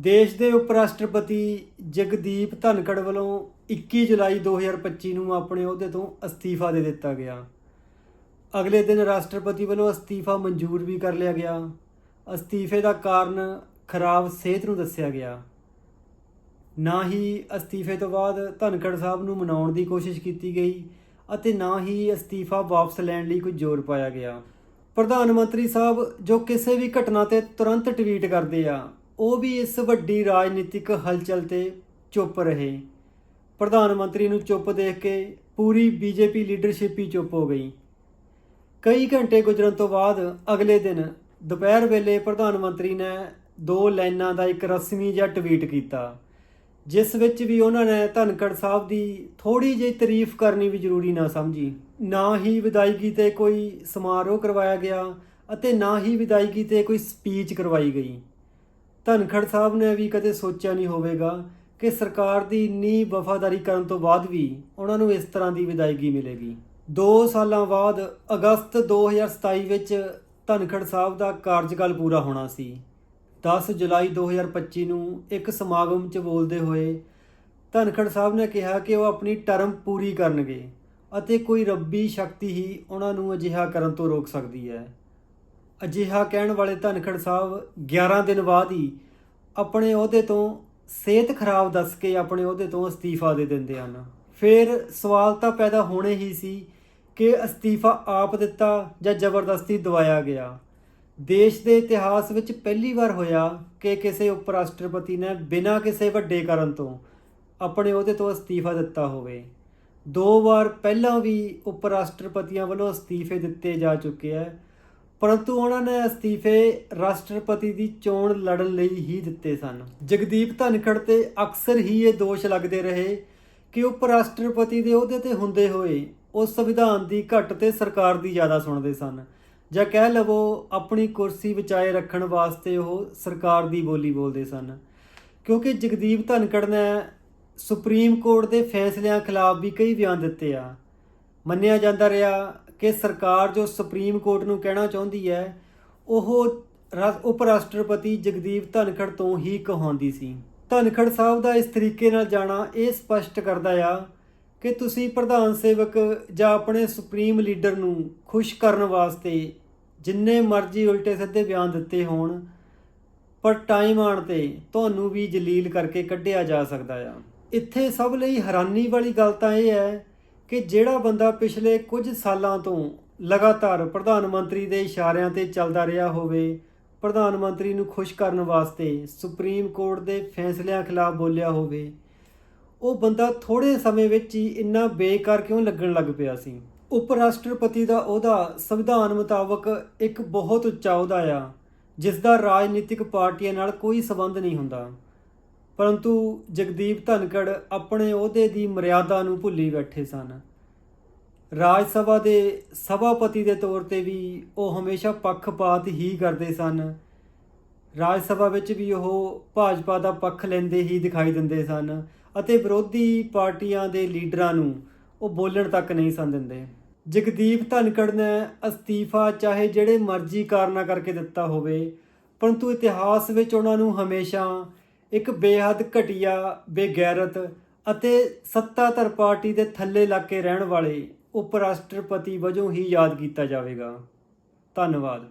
ਦੇਸ਼ ਦੇ ਉਪ ਰਾਸ਼ਟਰਪਤੀ ਜਗਦੀਪ ਧਨਖੜ ਵੱਲੋਂ 21 ਜੁਲਾਈ 2025 ਨੂੰ ਆਪਣੇ ਅਹੁਦੇ ਤੋਂ ਅਸਤੀਫਾ ਦੇ ਦਿੱਤਾ ਗਿਆ। ਅਗਲੇ ਦਿਨ ਰਾਸ਼ਟਰਪਤੀ ਵੱਲੋਂ ਅਸਤੀਫਾ ਮਨਜ਼ੂਰ ਵੀ ਕਰ ਲਿਆ ਗਿਆ। ਅਸਤੀਫੇ ਦਾ ਕਾਰਨ ਖਰਾਬ ਸਿਹਤ ਨੂੰ ਦੱਸਿਆ ਗਿਆ। ਨਾ ਹੀ ਅਸਤੀਫੇ ਤੋਂ ਬਾਅਦ ਧਨਖੜ ਸਾਹਿਬ ਨੂੰ ਮਨਾਉਣ ਦੀ ਕੋਸ਼ਿਸ਼ ਕੀਤੀ ਗਈ ਅਤੇ ਨਾ ਹੀ ਅਸਤੀਫਾ ਵਾਪਸ ਲੈਣ ਲਈ ਕੋਈ ਜ਼ੋਰ ਪਾਇਆ ਗਿਆ। ਪ੍ਰਧਾਨ ਮੰਤਰੀ ਸਾਹਿਬ ਜੋ ਕਿਸੇ ਵੀ ਘਟਨਾ ਤੇ ਤੁਰੰਤ ਟਵੀਟ ਕਰਦੇ ਆ ਉਹ ਵੀ ਇਸ ਵੱਡੀ ਰਾਜਨੀਤਿਕ ਹਲਚਲ ਤੇ ਚੁੱਪ ਰਹੇ। ਪ੍ਰਧਾਨ ਮੰਤਰੀ ਨੂੰ ਚੁੱਪ ਦੇਖ ਕੇ ਪੂਰੀ ਬੀਜੇਪੀ ਲੀਡਰਸ਼ਿਪ ਹੀ ਚੁੱਪ ਹੋ ਗਈ। ਕਈ ਘੰਟੇ ਗੁਜ਼ਰਨ ਤੋਂ ਬਾਅਦ ਅਗਲੇ ਦਿਨ ਦੁਪਹਿਰ ਵੇਲੇ ਪ੍ਰਧਾਨ ਮੰਤਰੀ ਨੇ ਦੋ ਲਾਈਨਾਂ ਦਾ ਇੱਕ ਰਸਮੀ ਜਿਹਾ ਟਵੀਟ ਕੀਤਾ, ਜਿਸ ਵਿੱਚ ਵੀ ਉਹਨਾਂ ਨੇ ਧਨਖੜ ਸਾਹਿਬ ਦੀ ਥੋੜੀ ਜਿਹੀ ਤਾਰੀਫ ਕਰਨੀ ਵੀ ਜ਼ਰੂਰੀ ਨਾ ਸਮਝੀ। ਨਾ ਹੀ ਵਿਦਾਇਗੀ ਤੇ ਕੋਈ ਸਮਾਰੋਹ ਕਰਵਾਇਆ ਗਿਆ ਅਤੇ ਨਾ ਹੀ ਵਿਦਾਇਗੀ ਤੇ ਕੋਈ ਸਪੀਚ ਕਰਵਾਈ ਗਈ। ਧਨਖੜ ਸਾਹਿਬ ਨੇ ਵੀ ਕਦੇ ਸੋਚਿਆ ਨਹੀਂ ਹੋਵੇਗਾ ਕਿ ਸਰਕਾਰ ਦੀ ਇੰਨੀ ਵਫਾਦਾਰੀ ਕਰਨ ਤੋਂ ਬਾਅਦ ਵੀ ਉਹਨਾਂ ਨੂੰ ਇਸ ਤਰ੍ਹਾਂ ਦੀ ਵਿਦਾਇਗੀ ਮਿਲੇਗੀ। 2 ਸਾਲਾਂ ਬਾਅਦ ਅਗਸਤ 2027 ਵਿੱਚ ਧਨਖੜ ਸਾਹਿਬ ਦਾ ਕਾਰਜਕਾਲ ਪੂਰਾ ਹੋਣਾ ਸੀ। 10 ਜੁਲਾਈ 2025 ਨੂੰ ਇੱਕ ਸਮਾਗਮ 'ਚ ਬੋਲਦੇ ਹੋਏ ਧਨਖੜ ਸਾਹਿਬ ਨੇ ਕਿਹਾ ਕਿ ਉਹ ਆਪਣੀ ਟਰਮ ਪੂਰੀ ਕਰਨਗੇ ਅਤੇ ਕੋਈ ਰੱਬੀ ਸ਼ਕਤੀ ਹੀ ਉਹਨਾਂ ਨੂੰ ਅਜਿਹਾ ਕਰਨ ਤੋਂ ਰੋਕ ਸਕਦੀ ਹੈ। ਅਜਿਹਾ ਕਹਿਣ ਵਾਲੇ ਧਨਖੜ ਸਾਹਿਬ 11 ਦਿਨ ਬਾਅਦ ਹੀ ਆਪਣੇ ਅਹੁਦੇ ਤੋਂ ਸਿਹਤ ਖਰਾਬ ਦੱਸ ਕੇ ਆਪਣੇ ਅਹੁਦੇ ਤੋਂ ਅਸਤੀਫਾ ਦੇ ਦਿੰਦੇ ਹਨ। ਫਿਰ ਸਵਾਲ ਤਾਂ ਪੈਦਾ ਹੋਣੇ ਹੀ ਸੀ ਕਿ ਅਸਤੀਫਾ ਆਪ ਦਿੱਤਾ ਜਾਂ ਜ਼ਬਰਦਸਤੀ ਦਵਾਇਆ ਗਿਆ। ਦੇਸ਼ ਦੇ ਇਤਿਹਾਸ ਵਿੱਚ ਪਹਿਲੀ ਵਾਰ ਹੋਇਆ ਕਿ ਕਿਸੇ ਉਪ ਰਾਸ਼ਟਰਪਤੀ ਨੇ ਬਿਨਾਂ ਕਿਸੇ ਵੱਡੇ ਕਾਰਨ ਤੋਂ ਆਪਣੇ ਅਹੁਦੇ ਤੋਂ ਅਸਤੀਫਾ ਦਿੱਤਾ ਹੋਵੇ। ਦੋ ਵਾਰ ਪਹਿਲਾਂ ਵੀ ਉਪ ਰਾਸ਼ਟਰਪਤੀਆਂ ਵੱਲੋਂ ਅਸਤੀਫੇ ਦਿੱਤੇ ਜਾ ਚੁੱਕੇ ਹੈ। ਪਰੰਤੂ ਉਹਨਾਂ ਨੇ ਅਸਤੀਫੇ ਰਾਸ਼ਟਰਪਤੀ ਦੀ ਚੋਣ ਲੜਨ ਲਈ ਹੀ ਦਿੱਤੇ ਸਨ। ਜਗਦੀਪ ਧਨਖੜ ਤੇ ਅਕਸਰ ਹੀ ਇਹ ਦੋਸ਼ ਲੱਗਦੇ ਰਹੇ ਕਿ ਉਪ ਰਾਸ਼ਟਰਪਤੀ ਦੇ ਅਹੁਦੇ ਤੇ ਹੁੰਦੇ ਹੋਏ ਉਹ ਸੰਵਿਧਾਨ ਦੀ ਘੱਟ ਤੇ ਸਰਕਾਰ ਦੀ ਜ਼ਿਆਦਾ ਸੁਣਦੇ ਸਨ ਜਾਂ ਕਹਿ ਲਵੋ ਆਪਣੀ ਕੁਰਸੀ ਬਚਾਏ ਰੱਖਣ ਵਾਸਤੇ ਉਹ ਸਰਕਾਰ ਦੀ ਬੋਲੀ ਬੋਲਦੇ ਸਨ। ਕਿਉਂਕਿ ਜਗਦੀਪ ਧਨਖੜ ਨੇ ਸੁਪਰੀਮ ਕੋਰਟ ਦੇ ਫੈਸਲਿਆਂ ਖਿਲਾਫ ਵੀ ਕਈ ਬਿਆਨ ਦਿੱਤੇ ਆ। ਮੰਨਿਆ ਜਾਂਦਾ ਰਿਹਾ ਕਿ ਸਰਕਾਰ ਜੋ ਸੁਪਰੀਮ ਕੋਰਟ ਨੂੰ ਕਹਿਣਾ ਚਾਹੁੰਦੀ ਹੈ, ਉਹ ਉਪ ਰਾਸ਼ਟਰਪਤੀ ਜਗਦੀਪ ਧਨਖੜ ਤੋਂ ਹੀ ਕਹਾਉਂਦੀ ਸੀ। ਧਨਖੜ ਸਾਹਿਬ ਦਾ ਇਸ ਤਰੀਕੇ ਨਾਲ ਜਾਣਾ ਇਹ ਸਪਸ਼ਟ ਕਰਦਾ ਆ ਕਿ ਤੁਸੀਂ ਪ੍ਰਧਾਨ ਸੇਵਕ ਜਾਂ ਆਪਣੇ ਸੁਪਰੀਮ ਲੀਡਰ ਨੂੰ ਖੁਸ਼ ਕਰਨ ਵਾਸਤੇ ਜਿੰਨੇ ਮਰਜ਼ੀ ਉਲਟੇ ਸਿੱਧੇ ਬਿਆਨ ਦਿੱਤੇ ਹੋਣ, ਪਰ ਟਾਈਮ ਆਉਣ ਤੇ ਤੁਹਾਨੂੰ ਵੀ ਜਲੀਲ ਕਰਕੇ ਕੱਢਿਆ ਜਾ ਸਕਦਾ ਆ। ਇੱਥੇ ਸਭ ਲਈ ਹੈਰਾਨੀ ਵਾਲੀ ਗੱਲ ਤਾਂ ਇਹ ਹੈ ਕਿ ਜਿਹੜਾ ਬੰਦਾ ਪਿਛਲੇ ਕੁਝ ਸਾਲਾਂ ਤੋਂ ਲਗਾਤਾਰ ਪ੍ਰਧਾਨ ਮੰਤਰੀ ਦੇ ਇਸ਼ਾਰਿਆਂ ਤੇ ਚੱਲਦਾ ਰਿਹਾ ਹੋਵੇ, ਪ੍ਰਧਾਨ ਮੰਤਰੀ ਨੂੰ ਖੁਸ਼ ਕਰਨ ਵਾਸਤੇ ਸੁਪਰੀਮ ਕੋਰਟ ਦੇ ਫੈਸਲਿਆਂ ਖਿਲਾਫ ਬੋਲਿਆ ਹੋਵੇ, ਉਹ ਬੰਦਾ ਥੋੜੇ ਸਮੇਂ ਵਿੱਚ ਹੀ ਇੰਨਾ ਬੇਕਾਰ ਕਿਉਂ ਲੱਗਣ ਲੱਗ ਪਿਆ ਸੀ? ਉਪ ਰਾਸ਼ਟਰਪਤੀ ਦਾ ਉਹਦਾ ਸੰਵਿਧਾਨ ਮੁਤਾਬਕ ਇੱਕ ਬਹੁਤ ਉੱਚਾ ਅਹੁਦਾ ਆ, ਜਿਸ ਦਾ ਰਾਜਨੀਤਿਕ ਪਾਰਟੀਆਂ ਨਾਲ ਕੋਈ ਸਬੰਧ ਨਹੀਂ ਹੁੰਦਾ। ਪਰੰਤੂ ਜਗਦੀਪ ਧਨਕੜ ਆਪਣੇ ਅਹੁਦੇ ਦੀ ਮਰਿਆਦਾ ਨੂੰ ਭੁੱਲੀ ਬੈਠੇ ਸਨ। ਰਾਜ ਸਭਾ ਦੇ ਸਭਾਪਤੀ ਦੇ ਤੌਰ ਤੇ ਵੀ ਉਹ ਹਮੇਸ਼ਾ ਪੱਖਪਾਤ ਹੀ ਕਰਦੇ ਸਨ। ਰਾਜ ਸਭਾ ਵਿੱਚ ਵੀ ਉਹ ਭਾਜਪਾ ਦਾ ਪੱਖ ਲੈਂਦੇ ਹੀ ਦਿਖਾਈ ਦਿੰਦੇ ਸਨ ਅਤੇ ਵਿਰੋਧੀ ਪਾਰਟੀਆਂ ਦੇ ਲੀਡਰਾਂ ਨੂੰ ਉਹ ਬੋਲਣ ਤੱਕ ਨਹੀਂ ਸਨ ਦਿੰਦੇ। ਜਗਦੀਪ ਧਨਕੜ ਨੇ ਅਸਤੀਫਾ ਚਾਹੇ ਜਿਹੜੇ ਮਰਜ਼ੀ ਕਾਰਨਾਂ ਕਰਕੇ ਦਿੱਤਾ ਹੋਵੇ, ਪਰੰਤੂ ਇਤਿਹਾਸ ਵਿੱਚ ਉਹਨਾਂ ਨੂੰ ਹਮੇਸ਼ਾ ਇੱਕ ਬੇਹੱਦ ਘਟੀਆ, ਬੇਗੈਰਤ ਅਤੇ ਸੱਤਾਧਰ ਪਾਰਟੀ ਦੇ ਥੱਲੇ ਲੱਗ ਕੇ ਰਹਿਣ ਵਾਲੇ ਉਪ ਰਾਸ਼ਟਰਪਤੀ ਵਜੋਂ ਹੀ ਯਾਦ ਕੀਤਾ ਜਾਵੇਗਾ। ਧੰਨਵਾਦ।